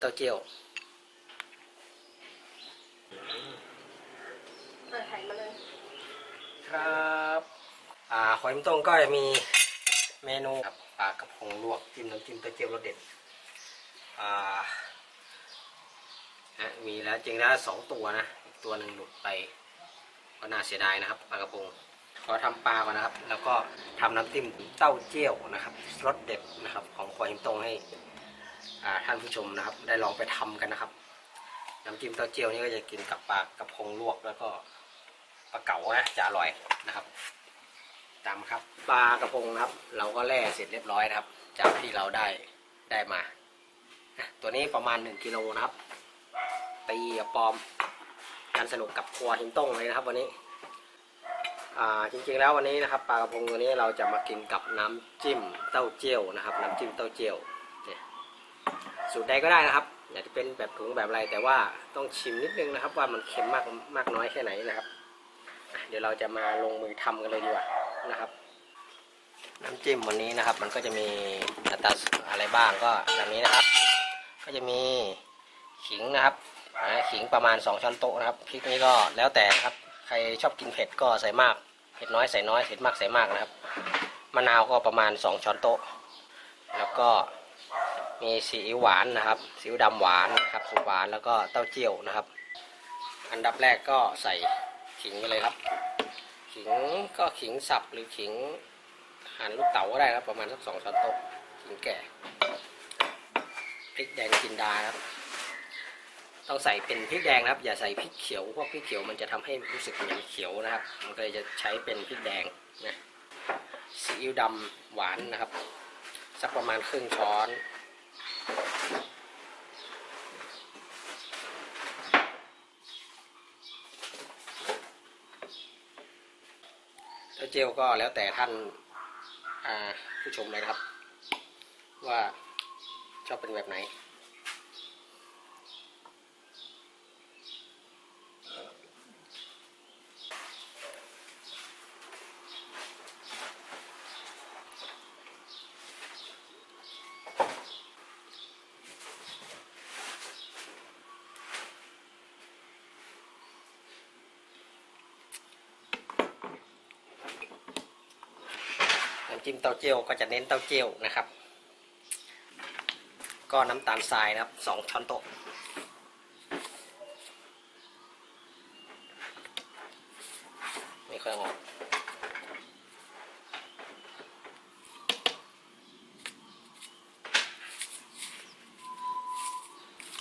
เต้าเจี้ยวเปิดไข่มาเลยครับอ่าหอยมันต้งก็จะมีเมนูครับปลากระพงลวกจิ้มน้ำจิ้มเต้าเจี้ยวรสเด็ดอ่าฮะมีแล้วจริงแล้วสองตัวนะอีกตัวหนึ่งหลุดไป ก็น่าเสียดายนะครับปลากระพงก็ทำปลาก่อนนะครับ แล้วก็ทำน้ำจิ้มเต้าเจี้ยวนะครับรสเด็ดนะครับ ของควายหิมตงให้อ่า ท่านผู้ชมนะครับ ได้ลองไปทำกันนะครับน้ำจิ้มเต้าเจี้ยวนี่ก็จะกินกับปลากระพงลวกแล้วก็ปลาเก๋านะจะอร่อยนะครับตามครับปลากระพงนะครับ เราก็แล่เสร็จเรียบร้อยนะครับ จากที่เราได้ได้มา ตัวนี้ประมาณ1กิโลนะครับตีกับปอมการสนุกกับครัวหินต้งเลยนะครับ วันนี้จริงๆแล้ววันนี้นะครับปลากระพงตัวนี้เราจะมากินกับน้ำจิ้มเต้าเจี้ยวนะครับ น้ำจิ้มเต้าเจี้ยว สูตรใดก็ได้นะครับ อยากจะเป็นแบบถุงแบบอะไรแต่ว่าต้องชิมนิดนึงนะครับ ว่ามันเค็มมากมากน้อยแค่ไหนนะครับ เดี๋ยวเราจะมาลงมือทำกันเลยดีกว่านะครับ น้ำจิ้มวันนี้นะครับ มันก็จะมีอัตราอะไรบ้างก็แบบนี้นะครับ ก็จะมีขิงนะครับขิงประมาณ 2 ช้อนโต๊ะนะครับพริกนี่ก็แล้วแต่ครับ ใครชอบกินเผ็ดก็ใส่มากเผ็ดน้อยใส่น้อยเผ็ดมากใส่มากนะครับมะนาวก็ประมาณ 2 ช้อนโต๊ะ แล้วก็ มีซีอิ๊วหวานนะครับซีอิ๊วดำหวานนะครับสูตรหวานแล้วก็เต้าเจี้ยวนะครับ อันดับแรกก็ใส่ขิงไปเลยครับ ขิงก็ขิงสับหรือขิงหั่นลูกเต๋าก็ได้ครับ ประมาณสักสองช้อนโต๊ะขิงแก่พริกแดงจินดาครับต้องใส่เป็นพริกแดงนะครับ อย่าใส่พริกเขียวเพราะพริกเขียวมันจะทำให้รู้สึกเหม็นเขียวนะครับ มันก็เลยจะใช้เป็นพริกแดงนะซีอิ๊วดำหวานนะครับ สักประมาณครึ่งช้อน แล้ว เจลก็แล้วแต่ท่านผู้ชมเลยครับ ว่าชอบเป็นแบบไหน จิ้มเต้าเจี้ยวก็จะเน้นเต้าเจี้ยวนะครับ ก็น้ำตาลทรายนะครับสองช้อนโต๊ะไม่ค่อยออก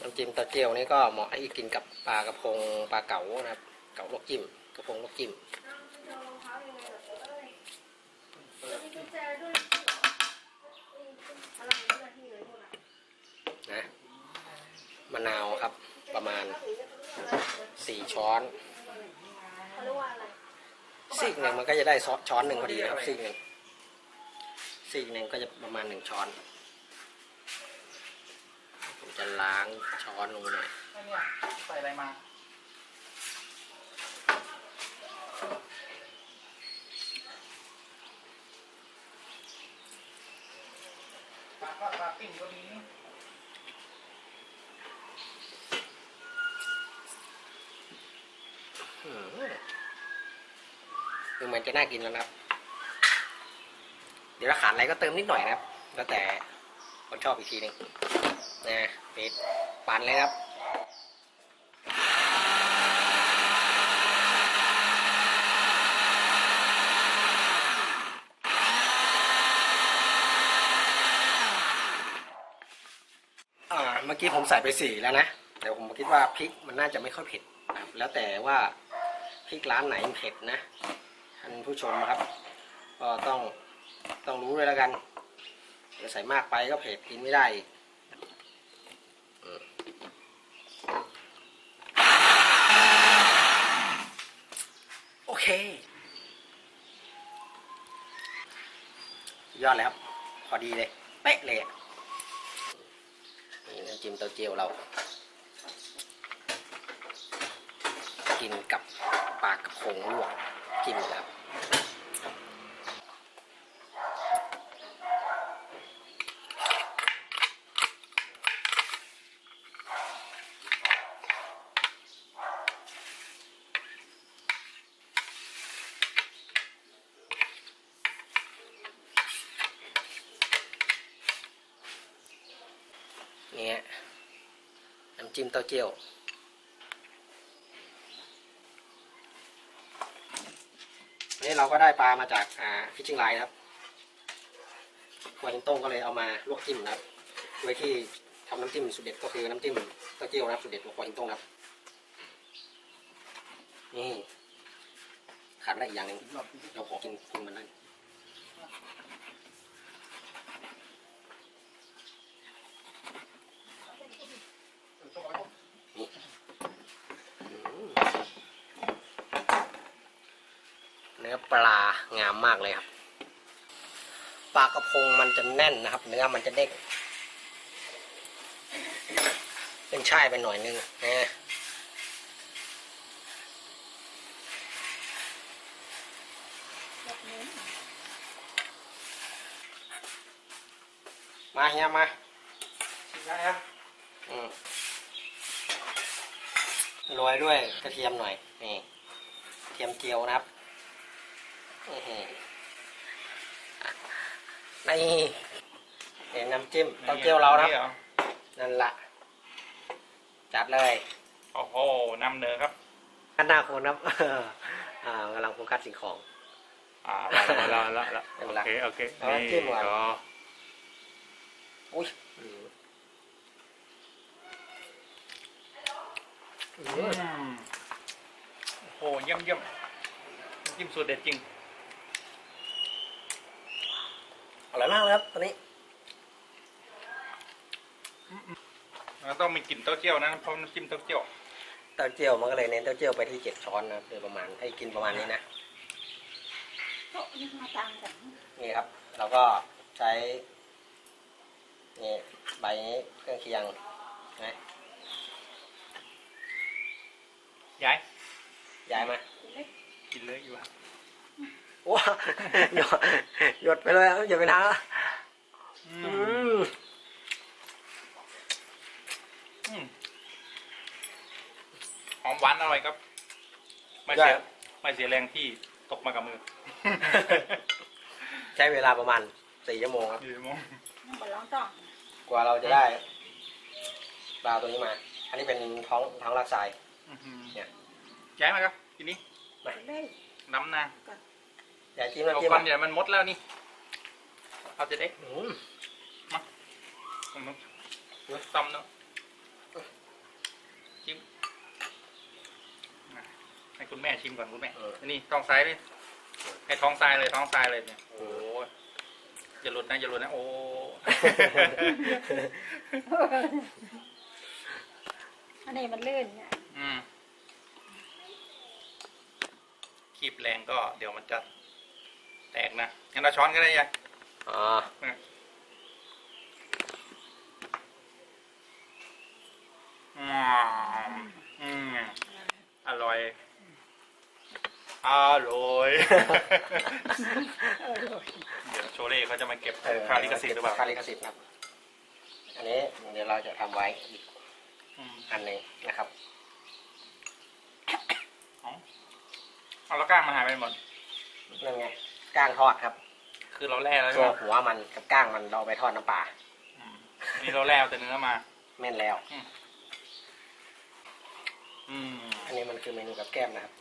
น้ำจิ้มเต้าเจี้ยวนี่ก็เหมาะให้กินกับปลากระพงปลาเก๋านะครับ เก๋าลวกจิ้มกระพงลวกจิ้ม เอารองเท้ายังไงล่ะเอ้ยมีกุญแจด้วยอะไรเนี่ยที่เลยพวกน่ะ นะ มะนาวครับ ประมาณ4ช้อนเขาเรียกว่าอะไรซีกหนึ่งมันก็จะได้ซอสช้อนหนึ่งพอดีนะครับซีกหนึ่งซีกหนึ่งก็จะประมาณหนึ่งช้อนผมจะล้างช้อนลงหน่อยไม่เนี่ยใส่อะไรมาปลาก็ปลาปิ้งก็มี คือมันจะน่ากินแล้วนะครับ เดี๋ยวเราขาดอะไรก็เติมนิดหน่อยนะครับ แล้วแต่คนชอบอีกทีหนึ่งนะปิดปั่นเลยครับอ่าเมื่อกี้ผมใส่ไปสี่แล้วนะแต่ผมคิดว่าพริกมันน่าจะไม่ค่อยเผ็ดนะแล้วแต่ว่าพริกร้านไหนเผ็ดนะ ท่านผู้ชมนะครับ ก็ต้องต้องรู้เลยแล้วกันเดี๋ยวใส่มากไปก็เผ็ดกินไม่ได้โอเค ยอดแล้วครับพอดีเลย เป๊ะเลยนี่น้ำจิ้มเต้าเจี้ยวเรา กินกับปลากระพงลวกกินแล้วำ จิ้มเต้าเจี้ยวนี่เราก็ได้ปลามาจากฟิชชิงไลน์ครับครัวหินต้งก็เลยเอามาลวกจิ้มนะครับโดยที่ทำน้ำจิ้มสุดเด็ดก็คือน้ำจิ้มเต้าเจี้ยวนะครับสุดเด็ดของครัวหินต้งนะครับนี่ขาดไม่ได้อีกอย่างหนึ่งเราขอกินกินมันนั่นอืมเนื้อ ปลางามมากเลยครับ ปลากระพงมันจะแน่นนะครับ เนื้อมันจะเด้งเป็นช่ายไปหน่อยนึงนะแบบนี้มาเฮียมาชิมได้ครับอืมโรยด้วยกระเทียมหน่อย นี่กระเทียมเจียวนะครับอื้อหือ นี่เห็นน้ำจิ้มเต้าเจี้ยวเรานะครับนี่หอนั่นละจัดเลย โอ้โหนำเนื้อครับข้างหน้าคนครับอ่ากำลังโฟกัสสิ่งของ อ่าละละละละเป็นโอละเคโอเคเอาน้ำจิ้มก่อนอ๋ออุ้ยอืมอืมโอ้โหเยี่ยมเยี่ยมน้ำจิ้มสูตรเด็ดจริง อร่อยมากเลยครับตอนนี้เราต้องมีกลิ่นเต้าเจี้ยวนะเพราะน้ำจิ้มเต้าเจี้ยวเต้าเจี้ยวมันก็เลยเน้นเต้าเจี้ยวไปที่เจ็ดช้อนนะครับโดยประมาณให้กินประมาณนี้นะโต๊ะยังมาตางกันนี่ครับเราก็ใช้นี่ใบนี้เครื่องเคียงนะย้ายย้ายมากินเลยอยู่อะ ว้าหยดหยดไปเลยครับหยดไปทางละอือืมมอืมหอมหวานอร่อยครับ ไม่เสียไม่เสียแรงที่ตกมากับมือ ใช้เวลาประมาณสี่ชั่วโมงครับอยู่มองต้องไปลองต่อกว่าเราจะได้ปลาตัวนี้มา อันนี้เป็นท้องท้องลากทรายอื้อหือเนี่ยย้ายมาครับทีนี้ไปเลยน้ำนาง อย่าจิ้มเอาน้ำจิ้มก่อนอะเดี๋ยวมันหมดแล้วนี่เอาจะได้อืมผมต้มเนาะชิมมาให้คุณแม่ชิมก่อนคุณแม่นี่ท้องซ้ายเลยให้ท้องซ้ายเลยท้องซ้ายเลยเนี่ยโอ้ยอย่าหลุดนะอย่าหลุดนะโอ้อันนี้มันลื่นเนี่ยอืมคีบแรงก็เดี๋ยวมันจะ แตกนะงั้นเราช้อนก็ได้ยังอ๋ออืมอืมอร่อย อร่อยเออเลยเดี๋ยวโชเล่เขาจะมาเก็บเออค่าลิขสิทธิ์หรือเปล่าค่าลิขสิทธิ์ครับ อันนี้เดี๋ยวเราจะทำไว้อีกอืมอันหนึงนะครับเอาแล้วก้างมันหายไปหมดนั่นไง ก้างทอดครับคือเราแล่แล้วใช่ตัวไหมหัวมันกับก้างมันเราเอาไปทอดน้ำปลาอืมนี่เราแล่เอาแต่เนื้อมา แม่นแล้ว อืมอันนี้มันคือเมนูกับแก้มนะครับ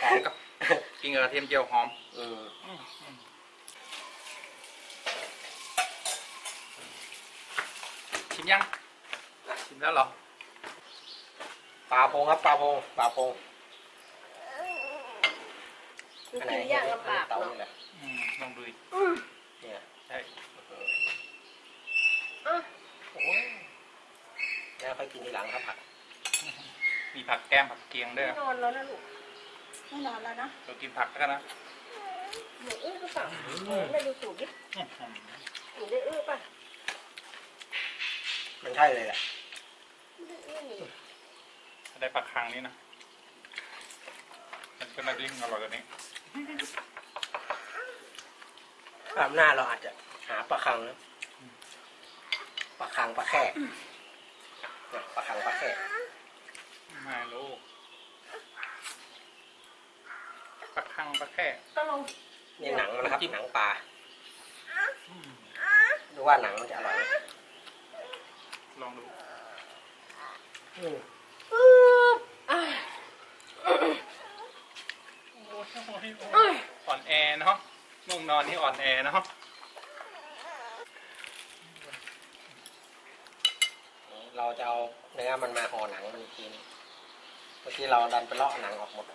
หอมกับกินกับกระเทียมเจียวหอม อืมอืมอืมชิมยัง ชิมแล้วเหรอ ปลาพงครับปลาพงปลาพง คือกินยากลำบากเตาเนาะนี่แหละอืมลองดูดิเนี่ยใช่อะโอ้ยแล้วค่อยกินทีหลังครับผักมีผักแก้มผักเกียงด้วยไม่นอนแล้วนะลูกไม่นอนแล้วนะเรากินผักแล้วกันนะหนูอื้อหรือเปล่าไม่ดูสูตรดิอื้อหือหนูได้อื้อป่ะมันใช่เลยแหละไม่ได้อื้อนี่ได้ปลาคังนี้นะมันเป็นอะไรที่อร่อยกว่านี้ คราวหน้าเราอาจจะหาปลาคังนะปลาคังปลาแค่เนี่ยปลาคังปลาแค่ไม่รู้ปลาคังปลาแค่ต้องลองนี่หนังมันนะครับจิ้มหนังปลาอืมดูว่าหนังมันจะอร่อยไหมลองดูอืม อะโอ้ยโอ้ยอ่อนแอเนาะง่วงนอนนี่อ่อนแอเนาะเราจะเอาเนื้อมันมาห่อหนังมันอีกทีนึงเมื่อกี้เราดันไปเลาะหนังออกหมด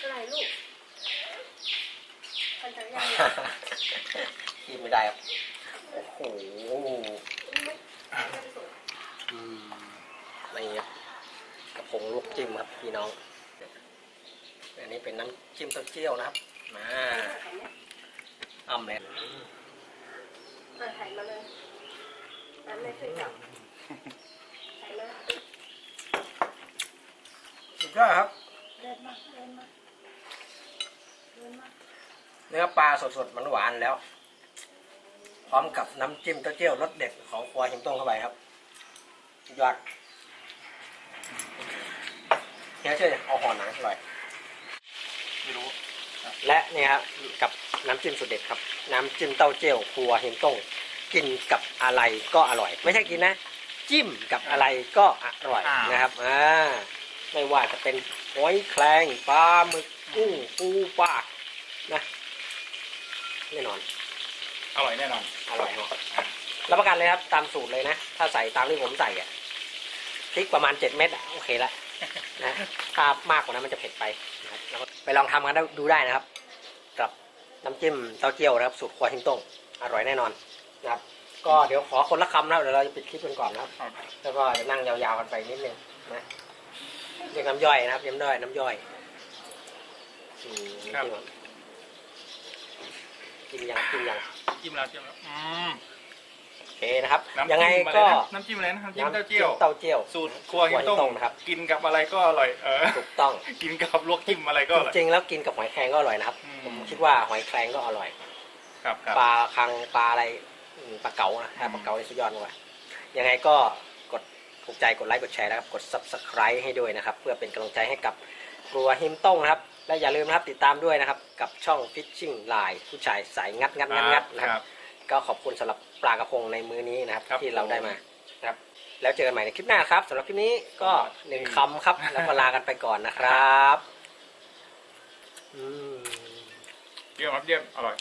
อะไรลูกพันจักรยานกินไม่ได้ครับโอ้โหอืมนี่ครับ กระพงลูกจิ้มครับพี่น้อง อันนี้เป็นน้ำจิ้มเต้าเจี้ยวนะครับ มาอ้ำเลยเปิดไข่มาเลยน้ำไม่เคยจับไข่มาสุดยอดครับเดินมาเดินมาเดินมาเนื้อปลาสดๆมันหวานๆแล้ว พร้อมกับน้ำจิ้มเต้าเจี้ยวรสเด็ดของครัวหิมต้งเข้าไปครับสุดยอด เฮียช่วยเอาห่อหนังอร่อย ไม่รู้ และเนี่ยครับกับน้ำจิ้มสุดเด็ดครับ น้ำจิ้มเต้าเจี้ยวครัวเฮงต้งกินกับอะไรก็อร่อย ไม่ใช่กินนะ จิ้มกับอะไรก็อร่อยนะครับอ่าไม่ว่าจะเป็นหอยแครงปลาหมึกกุ้งปูปลานะแน่นอน อร่อยแน่นอน อร่อยครับรับประกันเลยครับ ตามสูตรเลยนะ ถ้าใส่ตามที่ผมใส่อะพริกประมาณเจ็ดเม็ดอะโอเคละ นะถ้ามากกว่านั้นมันจะเผ็ดไปนะครับแล้วก็ไปลองทำกันดูได้นะครับกับน้ำจิ้มเต้าเจี้ยวนะครับ สูตรครัวหิงต้งอร่อยแน่นอนนะครับ ก็เดี๋ยวขอคนละคำนะครับเดี๋ยวเราจะปิดคลิปกันก่อนนะครับครับแล้วก็จะนั่งยาวๆกันไปนิดนึงนะเรียกน้ำย่อยนะครับเรียกน้ำย่อยน้ำย่อยอืมกินยังกินยัง จิ้มแล้วจิ้มแล้วอืม โอเคนะครับ น้ำยังไงจิ้มอะไรก็นะน้ำจิ้มอะไรนะน้ำจิ้มเต้าเจี้ยว เต้าเจี้ยว สูตรครัวหิมต้ครัวหิมต้งงนะครับ กินกับอะไรก็อร่อย เออ ถูกต้อง กินกับลวกจิ้มอะไรก็อร่อย จริงๆแล้วกินกับหอยแครงก็อร่อยนะครับ อืม ผมคิดว่าหอยแครงก็อร่อย ครับครับ ปลาคังปลาอะไรอืมปลาเก๋านะถ้าปลาเก๋านี่สุดยอดมากยังไงก็กดถูกใจกดไลค์กดแชร์นะครับกด subscribe ให้ด้วยนะครับ เพื่อเป็นกำลังใจให้กับครัวหิมต้งนะครับ และอย่าลืมนะครับติดตามด้วยนะครับ กับช่อง Fishing Line ผู้ชายสายงัดงัดงัดงัดนะคครัรับ บ ก็ขอบคุณสำหรับปลากระพงในมื้อนี้นะครับ ครับที่เราได้มานะครับ แล้วเจอกันใหม่ในคลิปหน้าครับสำหรับคลิปนี้ก็หนึ่งคำครับ แล้วก็ลากันไปก่อนนะครับอืม เยี่ยมครับเยี่ยมอร่อย